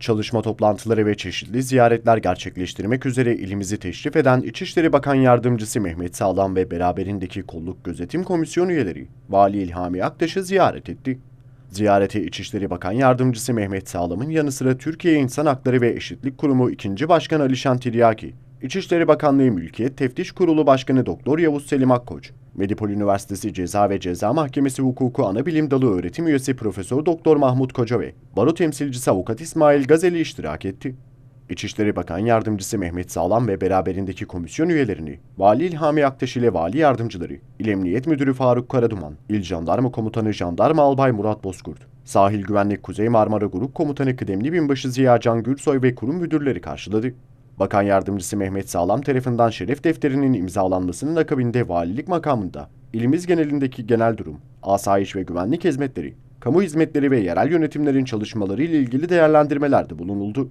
Çalışma toplantıları ve çeşitli ziyaretler gerçekleştirmek üzere ilimizi teşrif eden İçişleri Bakan Yardımcısı Mehmet Sağlam ve beraberindeki Kolluk Gözetim Komisyonu üyeleri Vali İlhami Aktaş'ı ziyaret etti. Ziyarete İçişleri Bakan Yardımcısı Mehmet Sağlam'ın yanı sıra Türkiye İnsan Hakları ve Eşitlik Kurumu 2. Başkanı Alişan Tiryaki, İçişleri Bakanlığı Mülkiyet Teftiş Kurulu Başkanı Doktor Yavuz Selim Akkoç, Medipol Üniversitesi Ceza ve Ceza Mahkemesi Hukuku Anabilim Dalı öğretim üyesi Profesör Doktor Mahmut Koca ve Baro temsilcisi Avukat İsmail Gazeli iştirak etti. İçişleri Bakan Yardımcısı Mehmet Sağlam ve beraberindeki komisyon üyelerini, Vali İlhami Aktaş ile Vali Yardımcıları, İl Emniyet Müdürü Faruk Karaduman, İl Jandarma Komutanı Jandarma Albay Murat Bozkurt, Sahil Güvenlik Kuzey Marmara Grup Komutanı Kıdemli Binbaşı Ziya Can Gürsoy ve kurum müdürleri karşıladı. Bakan Yardımcısı Mehmet Sağlam tarafından şeref defterinin imzalanmasının akabinde valilik makamında ilimiz genelindeki genel durum, asayiş ve güvenlik hizmetleri, kamu hizmetleri ve yerel yönetimlerin çalışmaları ile ilgili değerlendirmelerde bulunuldu.